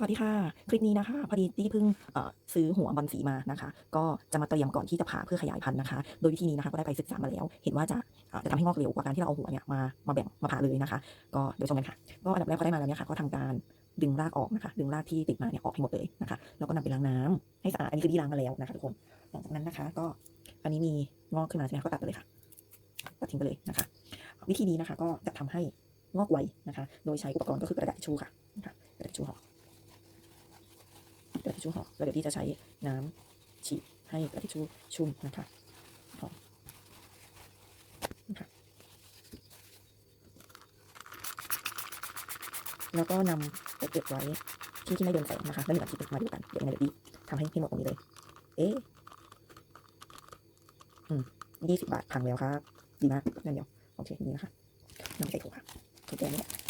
สวัสดีค่ะ คลิปนี้นะคะ พอดีที่เพิ่งซื้อหัวบอลสีมานะคะ ก็จะมาเตรียมก่อนที่จะผ่าเพื่อขยายพันธุ์นะคะ โดยวิธีนี้นะคะก็ได้ไปศึกษามาแล้ว เห็นว่าจะจะทำให้งอกเร็วกว่าการที่เราเอาหัวเนี่ยมามาแบ่งมาผ่าเลยนะคะ ก็เดี๋ยวชมกันค่ะ ก็อันดับแรกก็ได้มาแล้วเนี่ยค่ะก็ทำการดึงรากออกนะคะ ดึงรากที่ติดมาเนี่ยออกให้หมดเลยนะคะ แล้วก็นำไปล้างน้ำให้สะอาด อันนี้คือที่ล้างมาแล้วนะคะทุกคน หลังจากนั้นนะคะ ก็อันนี้มีงอกขึ้นมาใช่ไหมก็ตัดไปเลยค่ะ ตัดทิ้งไปเลยนะคะ วิธีนี้นะคะ ก็จะทำให้งอกไวนะคะ โดยใช้อุปกรณ์ก็คือกระดาษทิชชู่ค่ะนะคะกระดาษทิชชู่ห่อ กระดทิชชู่ห่อแล้วเดี๋ยวพี่จะใช้น้ำฉีดให้กระดาษทิชชู่ชุ่มนะคะห่อนะคะแล้วก็นำไปเก็บไว้ที่ที่ไม่โดนแสงนะคะแล้วหนึ่งอาทิตย์มาดูกันเดี๋ยวยังไงเดี๋ยวพี่ทำให้ให้หมดตรงนี้เลย เอ๊ะอืมยี่สิบบาทพังแล้วครับดีมากนั่นเดียวโอเคนี่นะคะนำใส่ถุงค่ะถุงแกงนี้เดี๋ยวที่ห่อก่อนแล้ว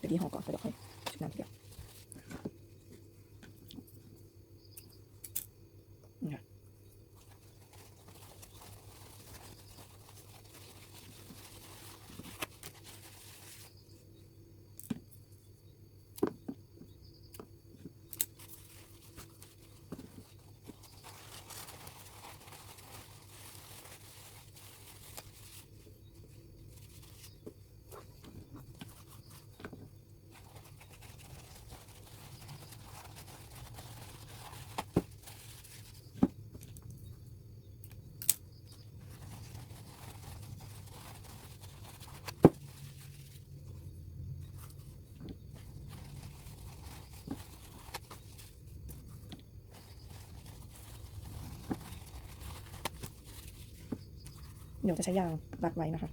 เดี๋ยวค่อยชุบน้ เดี๋ยวจะใช้ยางรัดไว้นะคะ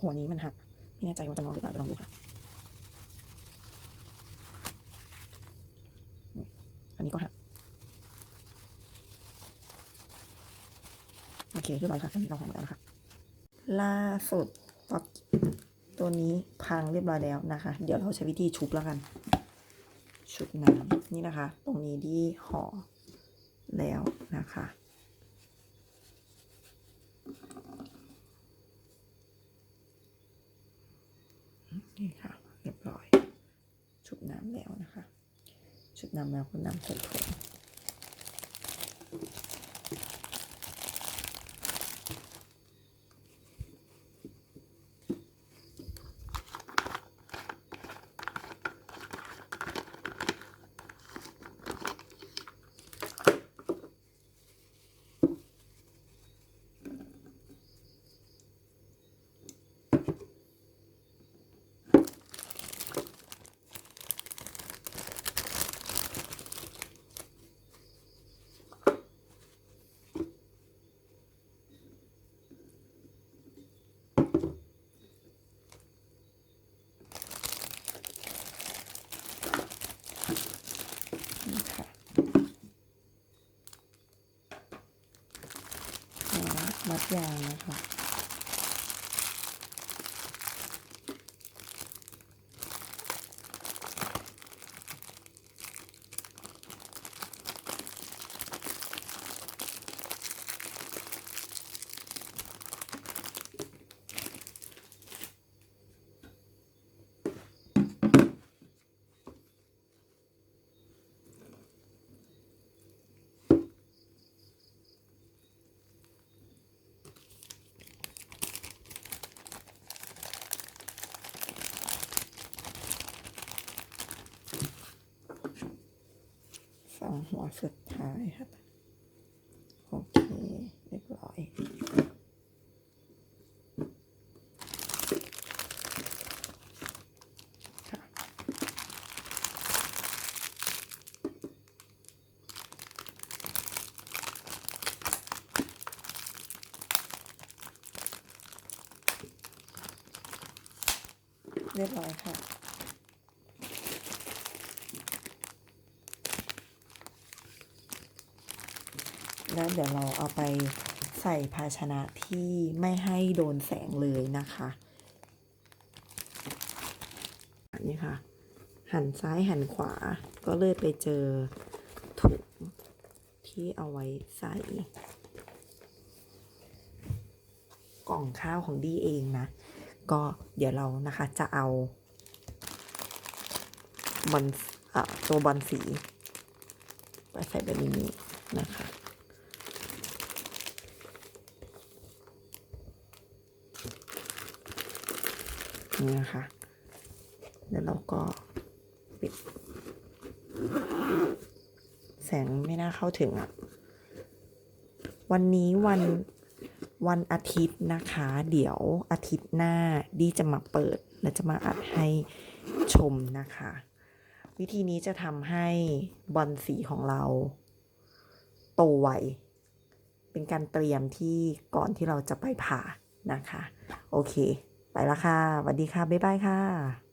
หัวนี้มันหักไม่แน่ใจว่าจะงอหรือเปล่าลองดูค่ะ อันนี้ก็หักโอเคเรียบร้อยค่ะอันนี้เราหักหมดแล้วนะคะ ล่าสุดตัวตัวนี้พังเรียบร้อยแล้วนะคะ เดี๋ยวเราใช้วิธีชุบแล้วกัน ชุบน้ำนี่นะคะ ตรงนี้ที่ห่อแล้วนะคะ นี่ค่ะ เรียบร้อย ชุบน้ำแล้วนะคะ ชุบน้ำแล้วก็นำใส่ถุง นี่ค่ะ แล้วมั ดยางหัวสุดท้ายครับโอเคเรียบร้อยเรียบร้อยค่ะ แล้วเดี๋ยวเราเอาไปใส่ภาชนะที่ไม่ให้โดนแสงเลยนะคะนนี้ค่ะ หันซ้ายหันขวาก็เลยไปเจอถุงที่เอาไว้ใส่ กล่องข้าวของดีเองนะ ก็เดี๋ยวเรานะคะจะเอาบอลอะตัวบอลสีไปใส่แบบนี้นะคะ นี่นะคะแล้วเราก็ปิด แสงไม่น่าเข้าถึงอะ่ะ วันนี้วันวันอาทิตย์นะคะ เดี๋ยวอาทิตย์หน้าดีจะมาเปิด และจะมาอัดให้ชมนะคะ วิธีนี้จะทำให้บอลสีของเรา โตไวเป็นการเตรียมที่ก่อนที่เราจะไปผ่านะคะ โอเค ไปละค่ะสวัสดีค่ะ บ๊ายบายค่ะ